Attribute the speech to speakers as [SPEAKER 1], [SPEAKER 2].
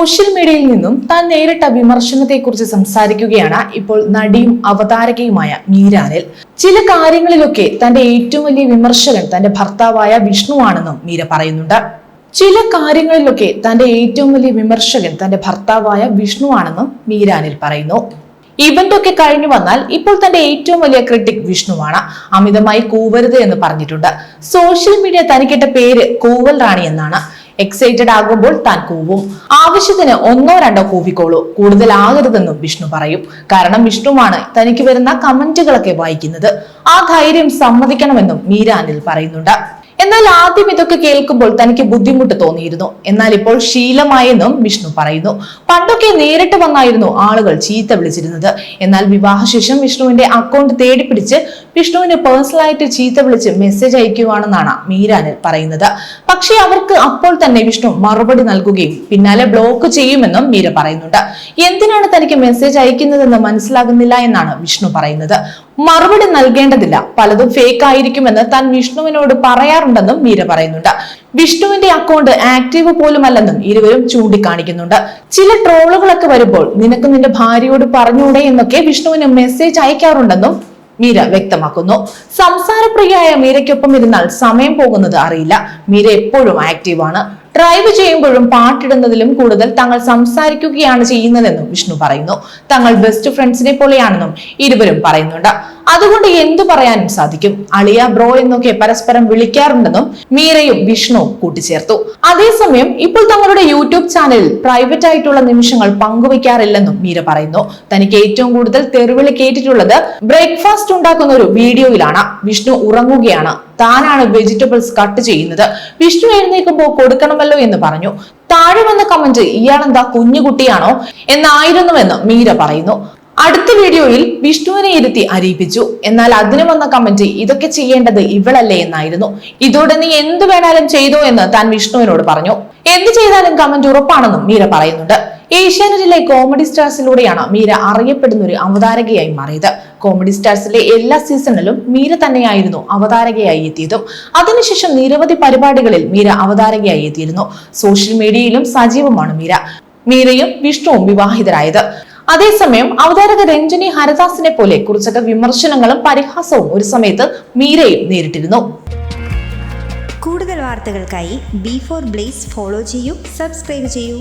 [SPEAKER 1] Social മീഡിയയിൽ നിന്നും താൻ നേരിട്ട വിമർശനത്തെക്കുറിച്ച് സംസാരിക്കുകയാണ് ഇപ്പോൾ നടിയും അവതാരകയുമായ മീരാനിൽ. ചില കാര്യങ്ങളിലൊക്കെ തന്റെ ഏറ്റവും വലിയ വിമർശകൻ തന്റെ ഭർത്താവായ വിഷ്ണുവാണെന്നും മീര പറയുന്നുണ്ട്. ചില കാര്യങ്ങളിലൊക്കെ തന്റെ ഏറ്റവും വലിയ വിമർശകൻ തന്റെ ഭർത്താവായ വിഷ്ണുവാണെന്നും മീരാനിൽ പറയുന്നു. ഇവന്റ് ഒക്കെ കഴിഞ്ഞു വന്നാൽ ഇപ്പോൾ തന്റെ ഏറ്റവും വലിയ ക്രിട്ടിക് വിഷ്ണുവാണ്. അമിതമായി കൂവരുത് എന്ന് പറഞ്ഞിട്ടുണ്ട്. സോഷ്യൽ മീഡിയ തനിക്കിട്ട പേര് കൂവൽ റാണി എന്നാണ്. എക്സൈറ്റഡ് ആകുമ്പോൾ താൻ കൂവും. ആവശ്യത്തിന് ഒന്നോ രണ്ടോ കൂവിക്കോളൂ. കൂടുതൽ ആകരുതെന്നും വിഷ്ണു പറയും. കാരണം വിഷ്ണുവാണ് തനിക്ക് വരുന്ന കമന്റുകളൊക്കെ വായിക്കുന്നത്. ആ ധൈര്യം സമ്മതിക്കണമെന്നും മീരാനിൽ പറയുന്നുണ്ട്. എന്നാൽ ആദ്യം ഇതൊക്കെ കേൾക്കുമ്പോൾ തനിക്ക് ബുദ്ധിമുട്ട് തോന്നിയിരുന്നു. എന്നാൽ ഇപ്പോൾ ശീലമായെന്നും വിഷ്ണു പറയുന്നു. പണ്ടൊക്കെ നേരിട്ട് വന്നായിരുന്നു ആളുകൾ ചീത്ത വിളിച്ചിരുന്നത്. എന്നാൽ വിവാഹശേഷം വിഷ്ണുവിന്റെ അക്കൗണ്ട് തേടിപ്പിടിച്ച് വിഷ്ണുവിന് പേഴ്സണലായിട്ട് ചീത്ത വിളിച്ച് മെസ്സേജ് അയക്കുവാണെന്നാണ് മീരാനിൽ പറയുന്നത്. പക്ഷേ അവർക്ക് അപ്പോൾ തന്നെ വിഷ്ണു മറുപടി നൽകുകയും പിന്നാലെ ബ്ലോക്ക് ചെയ്യുമെന്നും മീര പറയുന്നുണ്ട്. എന്തിനാണ് തനിക്ക് മെസ്സേജ് അയക്കുന്നതെന്ന് മനസ്സിലാകുന്നില്ല എന്നാണ് വിഷ്ണു പറയുന്നത്. മറുപടി നൽകേണ്ടതില്ല. പലതും ഫേക്ക് ആയിരിക്കുമെന്ന് താൻ വിഷ്ണുവിനോട് പറയാറുണ്ടെന്നും മീര പറയുന്നുണ്ട്. വിഷ്ണുവിന്റെ അക്കൗണ്ട് ആക്റ്റീവ് പോലും അല്ലെന്നും ഇരുവരും ചൂണ്ടിക്കാണിക്കുന്നുണ്ട്. ചില ട്രോളുകളൊക്കെ വരുമ്പോൾ നിനക്ക് നിന്റെ ഭാര്യയോട് പറഞ്ഞൂടെ എന്നൊക്കെ വിഷ്ണുവിന് മെസ്സേജ് അയക്കാറുണ്ടെന്നും മീര വ്യക്തമാക്കുന്നു. സംസാരപ്രിയയായ മീരയ്ക്കൊപ്പം ഇരുന്നാൽ സമയം പോകുന്നത് അറിയില്ല. മീര എപ്പോഴും ആക്റ്റീവാണ് ഡ്രൈവ് ചെയ്യുമ്പോഴും പാട്ടിടുന്നതിലും കൂടുതൽ തങ്ങൾ സംസാരിക്കുകയാണ് ചെയ്യുന്നതെന്നും വിഷ്ണു പറയുന്നു. തങ്ങൾ ബെസ്റ്റ് ഫ്രണ്ട്സിനെ പോലെയാണെന്നും ഇരുവരും പറയുന്നുണ്ട്. അതുകൊണ്ട് എന്തു പറയാനും സാധിക്കും. അളിയ ബ്രോ എന്നൊക്കെ പരസ്പരം വിളിക്കാറുണ്ടെന്നും മീരയും വിഷ്ണുവും കൂട്ടിച്ചേർത്തു. അതേസമയം ഇപ്പോൾ തങ്ങളുടെ യൂട്യൂബ് ചാനലിൽ പ്രൈവറ്റ് ആയിട്ടുള്ള നിമിഷങ്ങൾ പങ്കുവയ്ക്കാറില്ലെന്നും മീര പറയുന്നു. തനിക്ക് ഏറ്റവും കൂടുതൽ തെറിവിളി കേട്ടിട്ടുള്ളത് ബ്രേക്ക്ഫാസ്റ്റ് ഉണ്ടാക്കുന്ന ഒരു വീഡിയോയിലാണ്. വിഷ്ണു ഉറങ്ങുകയാണ്. താനാണ് വെജിറ്റബിൾസ് കട്ട് ചെയ്യുന്നത്. വിഷ്ണു എഴുന്നേൽക്കുമ്പോൾ കൊടുക്കണമല്ലോ എന്ന് പറഞ്ഞു. താഴെ വന്ന കമന്റ് ഇയാളെന്താ കുഞ്ഞുകുട്ടിയാണോ? എന്നായിരുന്നുവെന്ന് മീര പറയുന്നു. അടുത്ത വീഡിയോയിൽ വിഷ്ണുവിനെ ഇരുത്തി അരിയിപ്പിച്ചു എന്നാൽ അതിന് വന്ന കമന്റ് ഇതൊക്കെ ചെയ്യേണ്ടത് ഇവളല്ലേ എന്നായിരുന്നു. ഇതോടെ നീ എന്ത് വേണാലും ചെയ്തോ എന്ന് താൻ വിഷ്ണുവിനോട് പറഞ്ഞു. എന്ത് ചെയ്താലും കമന്റ് ഉറപ്പാണെന്നും മീര പറയുന്നുണ്ട്. ഏഷ്യാനെറ്റിലെ കോമഡി സ്റ്റാർസിലൂടെയാണ് മീര അറിയപ്പെടുന്ന ഒരു അവതാരകയായി മാറിയത്. കോമഡി സ്റ്റാർസിലെ എല്ലാ സീസണിലും മീര തന്നെയായിരുന്നു അവതാരകയായി എത്തിയതും. അതിനുശേഷം നിരവധി പരിപാടികളിൽ മീര അവതാരകയായി എത്തിയിരുന്നു. സോഷ്യൽ മീഡിയയിലും സജീവമാണ് മീര. മീരയും വിഷ്ണുവും വിവാഹിതരായത്. അതേസമയം അവതാരക രഞ്ജിനി ഹരദാസിനെ പോലെ കുറച്ചൊക്കെ വിമർശനങ്ങളും പരിഹാസവും ഒരു സമയത്ത് മീരയും നേരിട്ടിരുന്നു.
[SPEAKER 2] കൂടുതൽ വാർത്തകൾക്കായി ബി ഫോർ ബ്ലേസ് ഫോളോ ചെയ്യൂ സബ്സ്ക്രൈബ് ചെയ്യൂ.